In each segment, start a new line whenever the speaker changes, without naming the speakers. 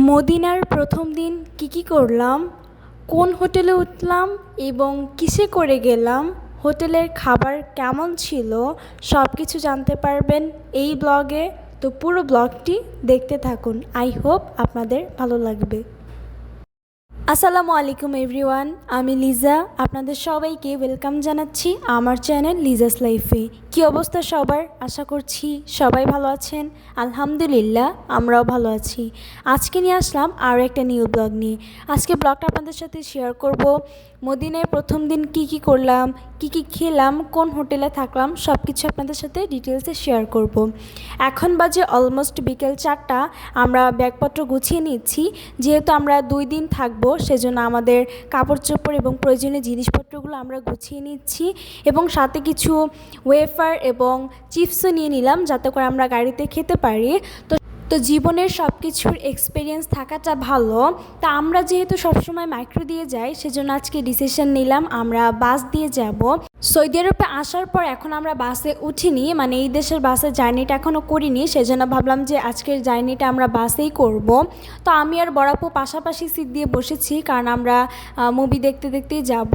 মদিনার প্রথম দিন কি কি করলাম? কোন হোটেলে উঠলাম এবং কিসে করে গেলাম? হোটেলের খাবার কেমন ছিল? সব কিছু জানতে পারবেন এই ব্লগে। তো পুরো ব্লগটি দেখতে থাকুন। আই হোপ আপনাদের ভালো লাগবে। আসসালামু আলাইকুম এভরিওয়ান, আমি লিজা। আপনাদের সবাইকে ওয়েলকাম জানাচ্ছি আমার চ্যানেল লিজাস লাইফে। কি অবস্থা সবার? আশা করছি সবাই ভালো আছেন। আলহামদুলিল্লাহ, আমরাও ভালো আছি। আজকে নিয়ে আসলাম আরও একটা নিউ ব্লগ নিয়ে। আজকে ব্লগটা আপনাদের সাথে শেয়ার করব। মদিনায় প্রথম দিন কি কি করলাম, কি কি খেলাম, কোন হোটেলে থাকলাম সব কিছু আপনাদের সাথে ডিটেলসে শেয়ার করব। এখন বাজে অলমোস্ট বিকেল চারটা। আমরা ব্যাগপত্র গুছিয়ে নিচ্ছি। যেহেতু আমরা দুই দিন থাকব, সেজন্য আমাদের কাপড় চোপড় এবং প্রয়োজনীয় জিনিসপত্রগুলো আমরা গুছিয়ে নিচ্ছি। এবং সাথে কিছু ওয়েফার এবং চিপসও নিয়ে নিলাম যাতে করে আমরা গাড়িতে খেতে পারি। তো তো জীবনের সব কিছুর এক্সপিরিয়েন্স থাকাটা ভালো। তা আমরা যেহেতু সবসময় মাইক্রো দিয়ে যাই, সেজন্য আজকে ডিসিশন নিলাম, আমরা বাস দিয়ে যাব। সৌদি আরবে আসার পর এখন আমরা বাসে উঠিনি মানে এই দেশের বাসে জার্নিটা এখনও করিনি, সেজন্য ভাবলাম যে আজকের জার্নিটা আমরা বাসেই করব। তো আমি আর বড়াপু পাশাপাশি সিট দিয়ে বসেছি, কারণ আমরা মুভি দেখতে দেখতেই যাব।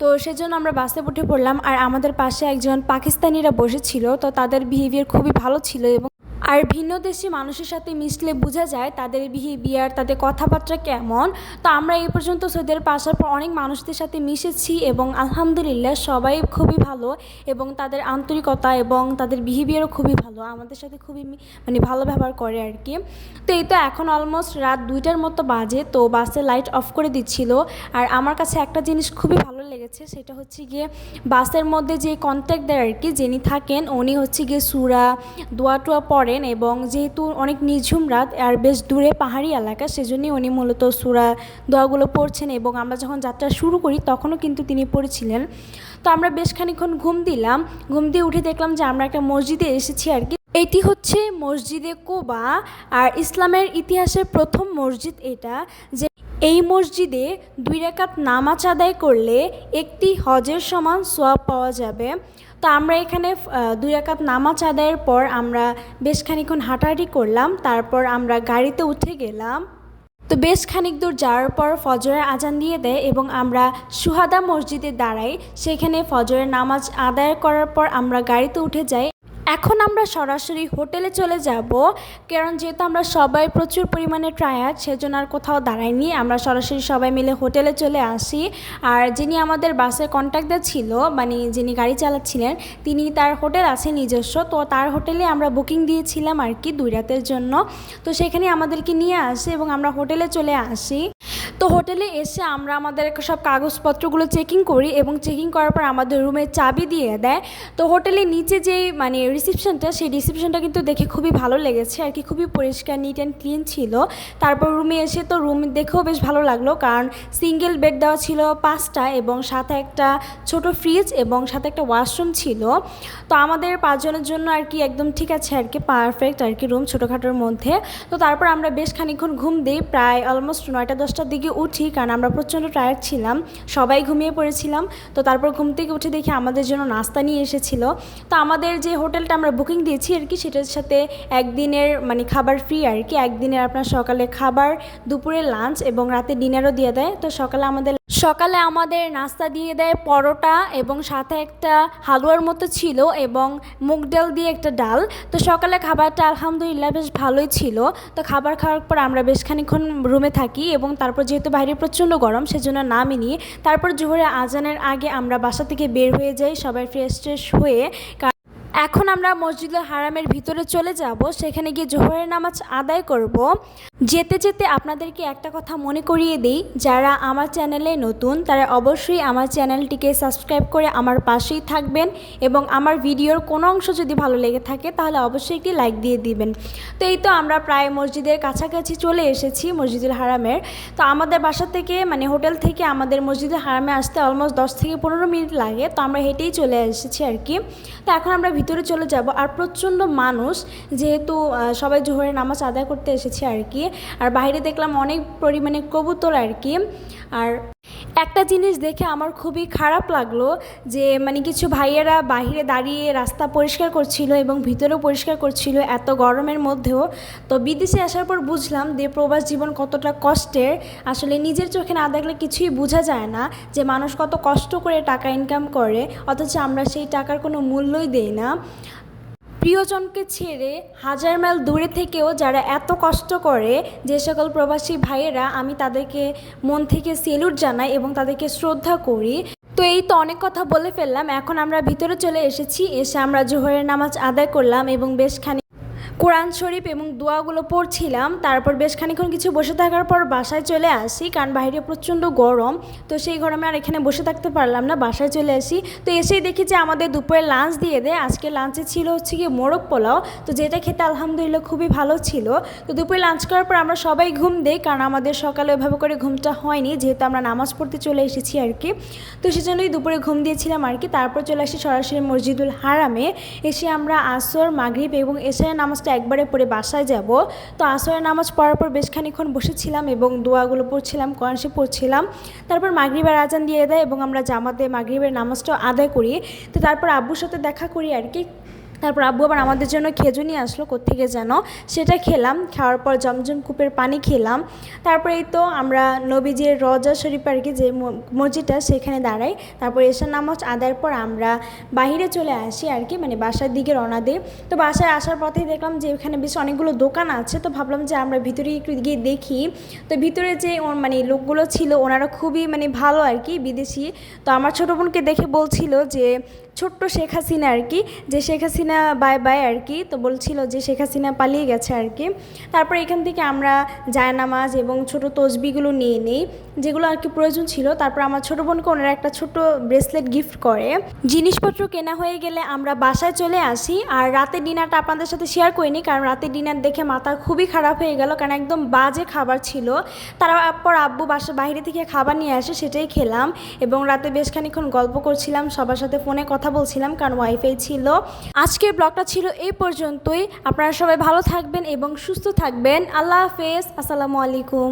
তো সেজন্য আমরা বাসে উঠে পড়লাম, আর আমাদের পাশে একজন পাকিস্তানিরা বসেছিল, তো তাদের বিহেভিয়ার খুবই ভালো ছিল এবং আর ভিন্ন দেশি মানুষের সাথে মিশলে বোঝা যায় তাদের বিহেভিয়ার তাদের কথাবার্তা কেমন। তো আমরা এই পর্যন্ত সৌদি আরব আসার পর অনেক মানুষদের সাথে মিশেছি এবং আলহামদুলিল্লাহ সবাই খুবই ভালো এবং তাদের আন্তরিকতা এবং তাদের বিহেভিয়ারও খুবই ভালো। আমাদের সাথে খুবই মানে ভালো ব্যবহার করে আর কি। তো এই তো এখন অলমোস্ট রাত দুইটার মতো বাজে, তো বাসে লাইট অফ করে দিচ্ছিল। আর আমার কাছে একটা জিনিস খুবই ভালো লেগেছে, সেটা হচ্ছে গিয়ে বাসের মধ্যে যে কন্ট্যাক্ট দেয় আর কি, যিনি থাকেন, উনি হচ্ছে গিয়ে সুরা দোয়া টোয়া পড়েন এবং যেহেতু অনেক নিঝুম রাত আর বেশ দূরে পাহাড়ি এলাকা, সেজন্যই উনি মূলত সুরা দোয়াগুলো পড়ছেন এবং আমরা যখন যাত্রা শুরু করি তখনও কিন্তু তিনি পড়েছিলেন। তো আমরা বেশ খানিক্ষণ ঘুম দিলাম। ঘুম দিয়ে উঠে দেখলাম যে আমরা একটা মসজিদে এসেছি আর কি। এটি হচ্ছে মসজিদে কোবা আর ইসলামের ইতিহাসের প্রথম মসজিদ এটা যে এই মসজিদে দুই রেখাত নামাজ আদায় করলে একটি হজের সমান সোয়াব পাওয়া যাবে। তো আমরা এখানে দুই রাকাত নামাজ আদায়ের পর আমরা বেশ খানিক্ষণ হাঁটাহাঁটি করলাম, তারপর আমরা গাড়িতে উঠে গেলাম। তো বেশ খানিক দূর যাওয়ার পর ফজরের আজান দিয়ে দেয় এবং আমরা সুহাদা মসজিদে দাঁড়াই। সেখানে ফজরের নামাজ আদায় করার পর আমরা গাড়িতে উঠে যাই। এখন আমরা সরাসরি হোটেলে চলে যাব। কারণ যেহেতু আমরা সবাই প্রচুর পরিমাণে ট্রায়ার্ড সেজন্য আর কোথাও দাঁড়াইনি আমরা সরাসরি সবাই মিলে হোটেলে চলে আসি। আর যিনি আমাদের বাসের কন্ট্যাক্টার ছিল মানে যিনি গাড়ি চালাচ্ছিলেন, তিনি তার হোটেল আছে নিজস্ব। তো তার হোটেলে আমরা বুকিং দিয়েছিলাম আর কি দুই রাতের জন্য। তো সেখানে আমাদেরকে নিয়ে আসে এবং আমরা হোটেলে চলে আসি। তো হোটেলে এসে আমরা আমাদের সব কাগজপত্রগুলো চেকিং করি এবং চেকিং করার পর আমাদের রুমের চাবি দিয়ে দেয়। তো হোটেলের নিচে যেই মানে রিসিপশনটা সেই রিসিপশনটা কিন্তু দেখে খুবই ভালো লেগেছে আর কি, খুবই পরিষ্কার নিট অ্যান্ড ক্লিন ছিল। তারপর রুমে এসে তো রুম দেখেও বেশ ভালো লাগল কারণ সিঙ্গেল বেড দেওয়া ছিল পাঁচটা এবং সাথে একটা ছোট ফ্রিজ এবং সাথে একটা ওয়াশরুম ছিল। তো আমাদের পাঁচজনের জন্য আর কি একদম ঠিক আছে আর কি পারফেক্ট আর কি রুম ছোটোখাটোর মধ্যে। তো তারপর আমরা বেশ খানিক্ষণ ঘুম দিই, প্রায় অলমোস্ট নয়টা, দশটার দিকে উঠি, কারণ আমরা প্রচণ্ড টায়ার্ড ছিলাম, সবাই ঘুমিয়ে পড়েছিলাম, তো তারপর ঘুম থেকে উঠে দেখি আমাদের জন্য নাস্তা নিয়ে এসেছিল। তো আমাদের যে হোটেলটা আমরা বুকিং দিয়েছি আর কি, সেটার সাথে একদিনের মানে খাবার ফ্রি আর কি, একদিনের আপনার সকালে খাবার, দুপুরে লাঞ্চ এবং রাতে ডিনারও দিয়ে দেয়। তো সকালে আমাদের সকালে আমাদের নাস্তা দিয়ে দেয় পরোটা এবং সাথে একটা হালুয়ার মতো ছিল এবং মুগ ডাল দিয়ে একটা ডাল। তো সকালে খাবারটা আলহামদুলিল্লাহ বেশ ভালোই ছিল। তো খাবার খাওয়ার পর আমরা বেশ খানিক্ষণ রুমে থাকি এবং তারপর যেহেতু বাইরে প্রচণ্ড গরম, সেজন্য নামিনি তারপর জোহরে আজানের আগে আমরা বাসা থেকে বের হয়ে যাই, সবাই ফ্রেশ ট্রেশ হয়ে এখন আমরা মসজিদুল হারামের ভিতরে চলে যাব, সেখানে গিয়ে জোহরের নামাজ আদায় করব। যেতে যেতে আপনাদেরকে একটা কথা মনে করিয়ে দিই, যারা আমার চ্যানেলে নতুন, তারা অবশ্যই আমার চ্যানেলটিকে সাবস্ক্রাইব করে আমার পাশেই থাকবেন এবং আমার ভিডিওর কোনো অংশ যদি ভালো লেগে থাকে, তাহলে অবশ্যই একটি লাইক দিয়ে দিবেন। তো এই তো আমরা প্রায় মসজিদের কাছাকাছি চলে এসেছি মসজিদুল হারামের। তো আমাদের বাসা থেকে মানে হোটেল থেকে আমাদের মসজিদুল হারামে আসতে অলমোস্ট দশ থেকে পনেরো মিনিট লাগে। তো আমরা হেঁটেই চলে এসেছি আর কি। তো এখন আমরা ভিতরে চলে যাব। আর প্রচণ্ড মানুষ, যেহেতু সবাই জোহরের নামাজ আদায় করতে এসেছে আর কি। আর বাইরে দেখলাম অনেক পরিমাণে কবুতর আর কি। আর একটা জিনিস দেখে আমার খুবই খারাপ লাগল যে মানে কিছু ভাইয়েরা বাইরে দাঁড়িয়ে রাস্তা পরিষ্কার করছিল এবং ভিতরেও পরিষ্কার করছিল এত গরমের মধ্যেও। তো বিদেশে আসার পর বুঝলাম যে, প্রবাস জীবন কতটা কষ্টের। আসলে নিজের চোখে না দেখলে কিছুই বোঝা যায় না যে, মানুষ কত কষ্ট করে টাকা ইনকাম করে, অথচ আমরা সেই টাকার কোনো মূল্যই দেই না। প্রিয়জনকে ছেড়ে হাজার মাইল দূরে থেকেও যারা এত কষ্ট করে, যে সকল প্রবাসী ভাইয়েরা, আমি তাদেরকে মন থেকে সেলুট জানাই এবং তাদেরকে শ্রদ্ধা করি। তো এই তো অনেক কথা বলে ফেললাম, এখন আমরা ভিতরে চলে এসেছি, এসে আমরা জোহরের নামাজ আদায় করলাম এবং বেশ খানি কোরআন শরীফ এবং দোয়াগুলো পড়ছিলাম, তারপর বেশ খানিক্ষণ কিছু বসে থাকার পর বাসায় চলে আসি। কারণ বাইরে প্রচণ্ড গরম, তো সেই গরমে আর এখানে বসে থাকতে পারলাম না, বাসায় চলে আসি। তো এসেই দেখি যে আমাদের দুপুরে লাঞ্চ দিয়ে দেয়। আজকে লাঞ্চে ছিল হচ্ছে গিয়ে মোরগ পোলাও, তো যেটা খেতে আলহামদুলিল্লাহ খুবই ভালো ছিল। তো দুপুরে লাঞ্চ করার পর আমরা সবাই ঘুম দেই, কারণ আমাদের সকালে ওইভাবে করে ঘুমটা হয়নি, যেহেতু আমরা নামাজ পড়তে চলে এসেছি আর কি। তো সেজন্যই দুপুরে ঘুম দিয়েছিলাম আর কি। তারপর চলে আসি সরাসরি মসজিদুল হারামে। এসে আমরা আসর, মাগরিব এবং এশারের নামাজটা একবারে পড়ে বাসায় যাব। তো আসরের নামাজ পড়ার পর বেশ খানিক্ষণ বসেছিলাম এবং দোয়াগুলো পড়ছিলাম কোরআনশি পড়ছিলাম। তারপর মাগরিবার আজান দিয়ে দেয় এবং আমরা জামাতে মাগরিবের নামাজটাও আদায় করি। তো তারপর আব্বুর সাথে দেখা করি আর কি। তারপর আব্বু আবার আমাদের জন্য খেজুর নিয়ে আসলো, কোত্থেকে যেন? সেটা খেলাম, খাওয়ার পর জমজম কূপের পানি খেলাম। তারপরে এই তো আমরা নবীজির রজা শরীফ আর কি, যে মসজিদটা সেখানে দাঁড়াই। তারপর এসার নামাজ আদায়ের পর আমরা বাইরে চলে আসি আর কি মানে বাসার দিকে রওনা দিই। তো বাসায় আসার পথেই দেখলাম যে এখানে বেশ অনেকগুলো দোকান আছে। তো ভাবলাম যে আমরা ভিতরে একটু গিয়ে দেখি। তো ভিতরে যে মানে লোকগুলো ছিল, ওনারা খুবই মানে ভালো আর কি, বিদেশি। তো আমার ছোটো বোনকে দেখে বলছিল যে, ছোট্ট শেখ হাসিনা আর কি, যে শেখ হাসিনা বাই বাই আর কি তো বলছিল যে শেখ হাসিনা পালিয়ে গেছে আর কি তারপর এখান থেকে আমরা জায়নামাজ এবং ছোট তসবিগুলো নিয়ে নিই, যেগুলো আর কি প্রয়োজন ছিল। তারপর আমার ছোট বোনকে ওনারা একটা ছোট ব্রেসলেট গিফট করে। জিনিসপত্র কেনা হয়ে গেলে আমরা বাসায় চলে আসি। আর রাতের ডিনারটা আপনাদের সাথে শেয়ার করিনি, কারণ রাতের ডিনার দেখে মাথা খুবই খারাপ হয়ে গেল, কারণ একদম বাজে খাবার ছিল। তারপর আব্বু বাসা বাইরে থেকে খাবার নিয়ে আসে, সেটাই খেলাম। এবং রাতে বেশ খানিক্ষণ গল্প করছিলাম, সবার সাথে ফোনে কথা বলছিলাম, কারণ ওয়াইফাই ছিল। আজকের ব্লগটা ছিল এই পর্যন্তই। আপনারা সবাই ভালো থাকবেন এবং সুস্থ থাকবেন। আল্লাহ হাফেজ। আসসালামু আলাইকুম।